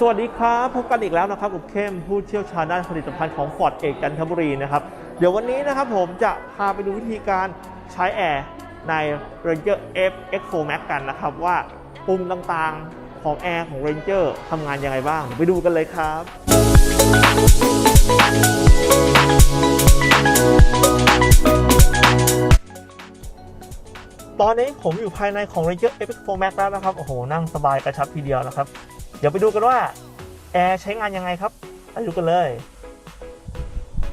สวัสดีครับพบกันอีกแล้วนะครับกับเข้มผู้เชี่ยวชาญด้านผลิตภัณฑ์ของ Ford เอกจันทบุรีนะครับเดี๋ยววันนี้นะครับผมจะพาไปดูวิธีการใช้แอร์ใน Ranger F X4 Max กันนะครับ ว่าปุ่มต่างๆของแอร์ของ Ranger ทำงานยังไงบ้าง ไปดูกันเลยครับตอนนี้ผมอยู่ภายในของ Ranger FX4 Max แล้วนะครับ โอ้โห นั่งสบายกระชับทีเดียวนะครับ เดี๋ยวไปดูกันว่าแอร์ใช้งานยังไงครับไปดูกันเลย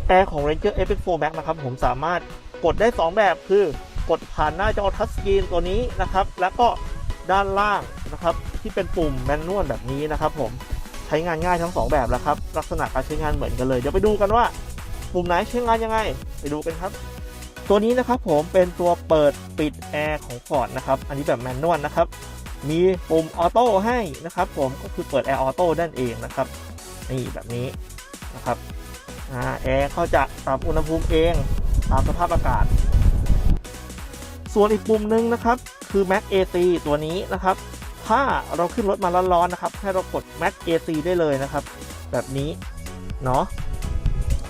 แอร์ของ Ranger FX4 Max นะครับผมสามารถกดได้ 2 แบบคือกดผ่านหน้าจอทัชสกรีนตัวนี้นะครับ แล้วก็ด้านล่างนะครับที่เป็นปุ่มแมนนวลแบบนี้นะครับ ผมใช้งานง่ายทั้ง 2 แบบแล้วครับลักษณะการใช้งานเหมือนกันเลย เดี๋ยวไปดูกันว่าปุ่มไหนใช้งานยังไง ไปดูกันครับ ตัวนี้นะครับผมเป็นตัวเปิดปิดแอร์ของ Ford นะครับอันนี้แบบแมนนวลนะครับ มีปุ่มออโต้ให้นะครับผมก็คือเปิดแอร์ออโต้นั่นเองนะครับนี่แบบนี้นะครับอแอร์เขาจะปรับอุณหภูมิเองตามสภาพอากาศ ส่วนอีกปุ่มหนึ่งนะครับคือ Max AC ตัวนี้นะครับ ถ้าเราขึ้นรถมาร้อนๆนะครับ ให้เรากด Max AC ได้เลยนะครับ แบบนี้เนาะ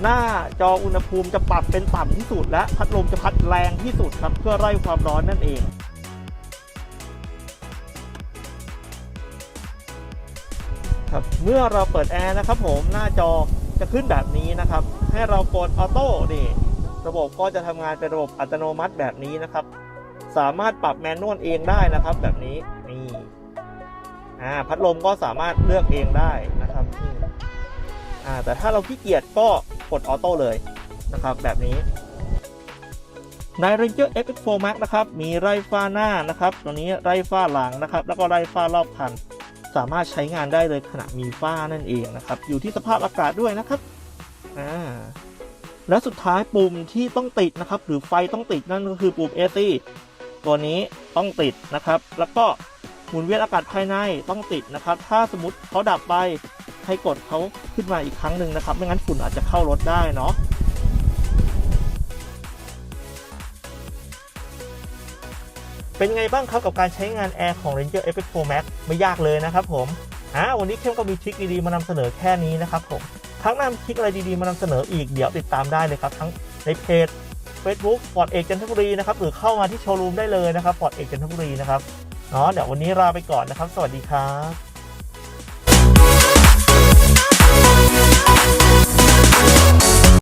หน้าจออุณหภูมิจะปรับเป็นต่ำที่สุดและพัดลมจะพัดแรงที่สุดครับ เพื่อไล่ความร้อนนั่นเอง ครับ เมื่อเราเปิดแอร์นะครับผมหน้าจอจะขึ้นแบบนี้นะครับ ให้เรากดออโต้นี่ระบบก็จะทำงานเป็นระบบอัตโนมัติแบบนี้นะครับ สามารถปรับแมนนวลเองได้นะครับ แบบนี้นี่อ่าพัดลมก็สามารถเลือกเองได้นะครับอ่าแต่ถ้าเราขี้เกียจก็กดออโต้เลยนะครับ แบบนี้ใน Ranger FX4 Max นะครับ มีไร่ฟ้าหน้านะครับ ตัวนี้ไร่ฟ้าหลังนะครับ แล้วก็ไร่ฟ้ารอบคัน สามารถใช้งานได้เลยขณะมีฝ้านั่นเองนะครับ อยู่ที่สภาพอากาศด้วยนะครับอ่าและสุดท้ายปุ่มที่ต้องติดนะครับ หรือไฟต้องติดนั่นก็คือปุ่ม AC ตัวนี้ต้องติดนะครับ แล้วก็หมุนเวียนอากาศภายในต้องติดนะครับ ถ้าสมมติเขาดับไปให้กดเขาขึ้นมาอีกครั้งหนึ่งนะครับ ไม่งั้นฝุ่นอาจจะเข้ารถได้เนาะ เป็นไงบ้างครับกับการใช้งานแอร์ของ Ranger FX4 Max ไม่ยากเลยนะครับผมอ่าวันนี้เข้มก็มีทริคดีๆมานำเสนอแค่นี้นะครับผมครั้งหน้ามีทริคอะไรดีๆมานำเสนออีกเดี๋ยวติดตามได้เลยครับ ทั้งในเพจ Facebook ฟอร์ดเอกจันทบุรีนะครับหรือเข้ามาที่โชว์รูมได้เลยนะครับฟอร์ดเอกจันทบุรีนะครับเนาะเดี๋ยววันนี้ลาไปก่อนนะครับ สวัสดีครับ